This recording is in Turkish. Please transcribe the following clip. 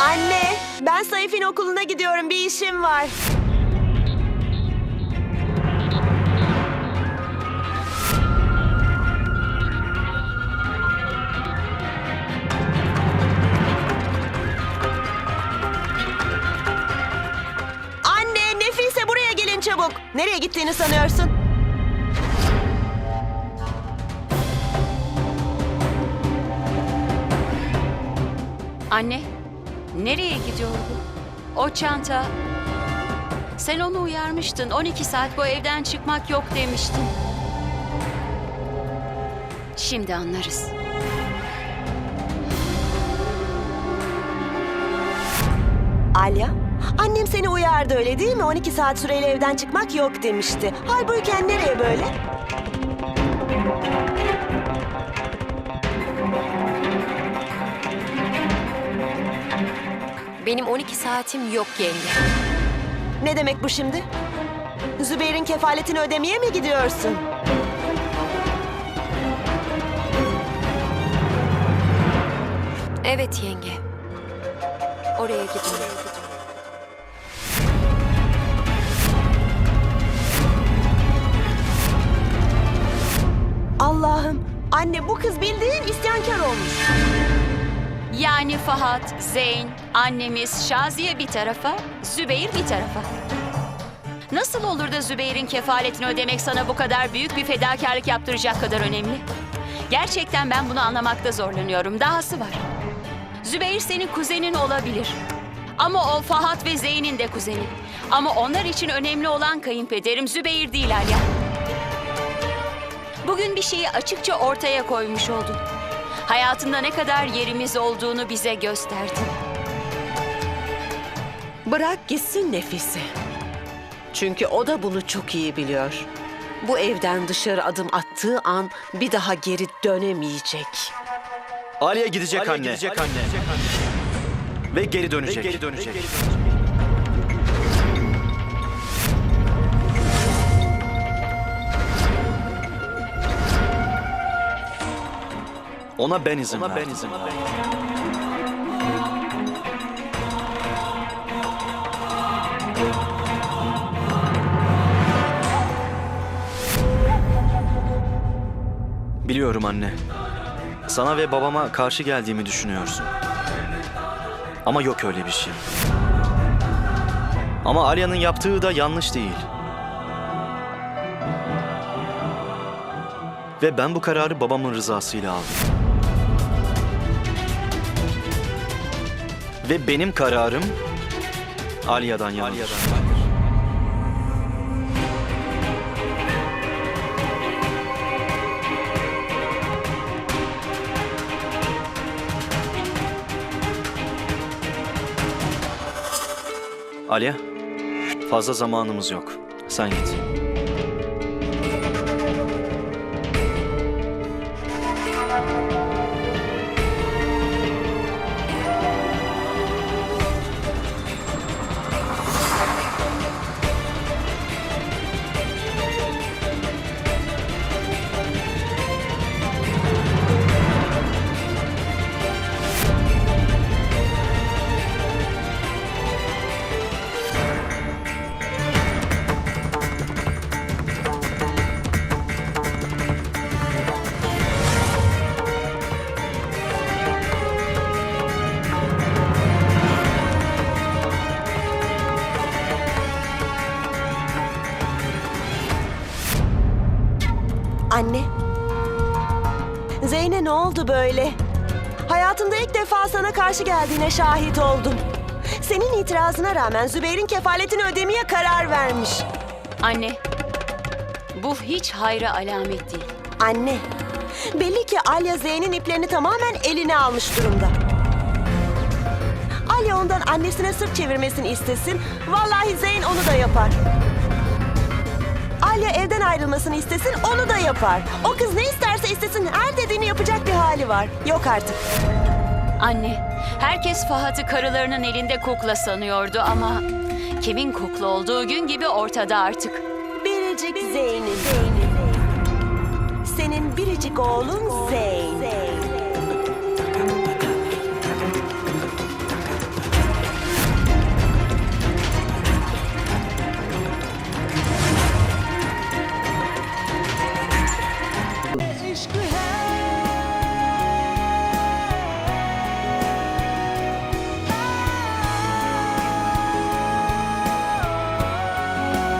Anne, ben Saif'in okuluna gidiyorum. Bir işim var. Anne, Nefise buraya gelin çabuk. Nereye gittiğini sanıyorsun? Anne, nereye gidiyor bu? O çanta... Sen onu uyarmıştın. 12 saat bu evden çıkmak yok demiştin. Şimdi anlarız. Alya, annem seni uyardı öyle değil mi? 12 saat süreyle evden çıkmak yok demişti. Halbuki nereye böyle? Benim 12 saatim yok yenge. Ne demek bu şimdi? Zübeyir'in kefaletini ödemeye mi gidiyorsun? Evet yenge. Oraya gidiyorum. Allah'ım, anne bu kız bildiğin isyankar olmuş. Yani Fahat, Zeyn, annemiz Şaziye bir tarafa, Zübeyir bir tarafa. Nasıl olur da Zübeyir'in kefaletini ödemek sana bu kadar büyük bir fedakarlık yaptıracak kadar önemli? Gerçekten ben bunu anlamakta zorlanıyorum. Dahası var. Zübeyir senin kuzenin olabilir. Ama o Fahat ve Zeyn'in de kuzeni. Ama onlar için önemli olan kayınpederim Zübeyir değil Alya. Bugün bir şeyi açıkça ortaya koymuş oldun. Hayatında ne kadar yerimiz olduğunu bize gösterdin. Bırak gitsin Nefise. Çünkü o da bunu çok iyi biliyor. Bu evden dışarı adım attığı an bir daha geri dönemeyecek. Aliye gidecek anne. Gidecek anne. Ve geri dönecek. geri dönecek. Ona ben izin Ona ben izin Biliyorum anne. Sana ve babama karşı geldiğimi düşünüyorsun. Ama yok öyle bir şey. Ama Alya'nın yaptığı da yanlış değil. Ve ben bu kararı babamın rızasıyla aldım. Ve benim kararım Alya'dan yanıdır. Alya, fazla zamanımız yok. Sen git. Anne. Zeyne ne oldu böyle? Hayatımda ilk defa sana karşı geldiğine şahit oldum. Senin itirazına rağmen Zübeyir'in kefaletini ödemeye karar vermiş. Anne, bu hiç hayra alamet değil. Anne, belli ki Alya Zeyn'in iplerini tamamen eline almış durumda. Alya ondan annesine sırt çevirmesini istesin, vallahi Zeyn onu da yapar. Alya evden ayrılmasını istesin, onu da yapar. O kız ne isterse istesin, her dediğini yapacak bir hali var. Yok artık. Anne, herkes Fahat'ı karılarının elinde kukla sanıyordu ama... Kimin kukla olduğu gün gibi ortada artık. Biricik Zeyn'in. Senin biricik oğlun Zeyn.